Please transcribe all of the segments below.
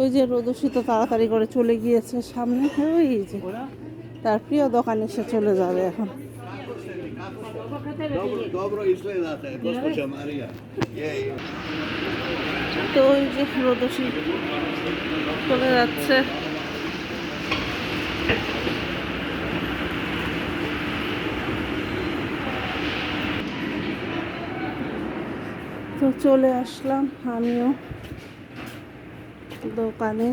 ওই যে রোদসী তো তাড়াতাড়ি করে চলে গিয়েছে সামনে, ওই যে তার প্রিয় দোকানে সে চলে যাবে এখন. তো ওই যে রোদসী চলে যাচ্ছে তো চলে আসলাম, আমিও দোকানে।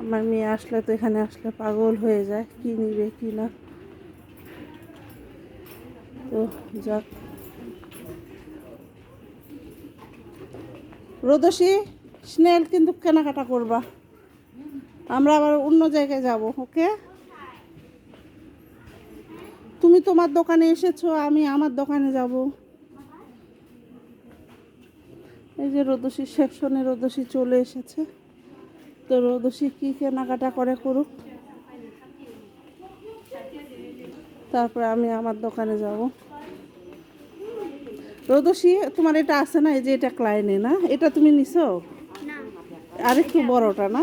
আমার মেয়ে আসলে তো এখানে আসলে পাগল হয়ে যায়, কি নিবে, কি না। তো যাক। রোদসী, স্নেল কিন্তু কেনাকাটা করবা। আমরা আবার অন্য জায়গায় যাব, ওকে? তুমি তোমার দোকানে এসেছ, আমি আমার দোকানে যাব। এই যে রোদসী সেকশনে রোদসী চলে এসেছে। তো রোদসী কী কেনাকাটা করে করুক। তারপরে আমি আমার দোকানে যাব। রোদসী তোমার এটা আছে না? এই যে এটা ক্লাইনে না? এটা তুমি নিছো? আরেকটু বড়টা না?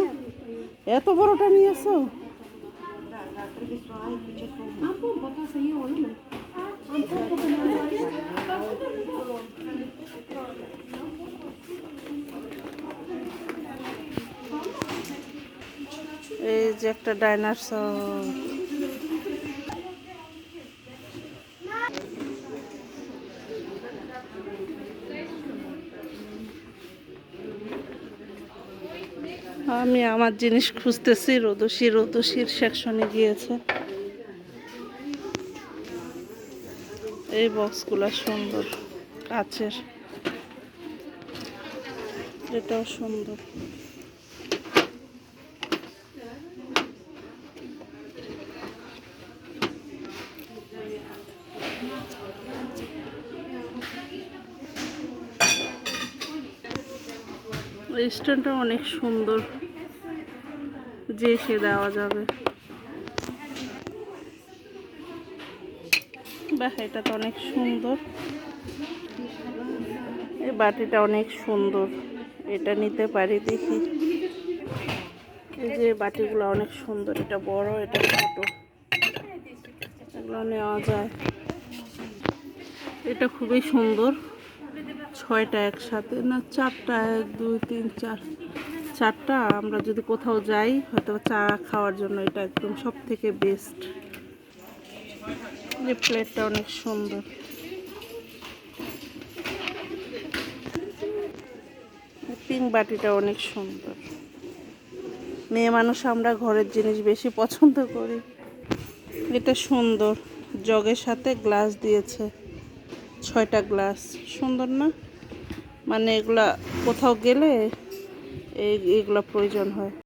এত বড়টা নিয়েছো? এই যে একটা ডাইনাসর। আমি আমার জিনিস খুঁজতেছি রোদসী রোদসীর সেকশনে গিয়েছে। এই বক্সগুলো সুন্দর, কাচের। এটাও সুন্দর। স্ট্যান্ডটা অনেক সুন্দর। যে সে দেওয়া যাবে। বাহ, এটা তো অনেক সুন্দর। এই বাটিটা অনেক সুন্দর। এটা নিতে পারি দেখি। এই যে বাটিগুলো অনেক সুন্দর। এটা বড়, এটা ছোট। এগুলো নেওয়া যায়। এটা খুবই সুন্দর। ছয়টা একসাথে, না, চারটা, এক, দুই, তিন, চার। চারটা, আমরা যদি কোথাও যাই হয়তো চা খাওয়ার জন্য এটা একদম সব থেকে বেস্ট এই প্লেটটা অনেক সুন্দর। পিঙ্ক বাটিটা অনেক সুন্দর। মেয়ে মানুষ আমরা ঘরের জিনিস বেশি পছন্দ করি। এটা সুন্দর। জগের সাথে গ্লাস দিয়েছে। ছয়টা গ্লাস। সুন্দর না? মানে এগুলা কোথাও গেলে এই এগুলো প্রয়োজন হয়।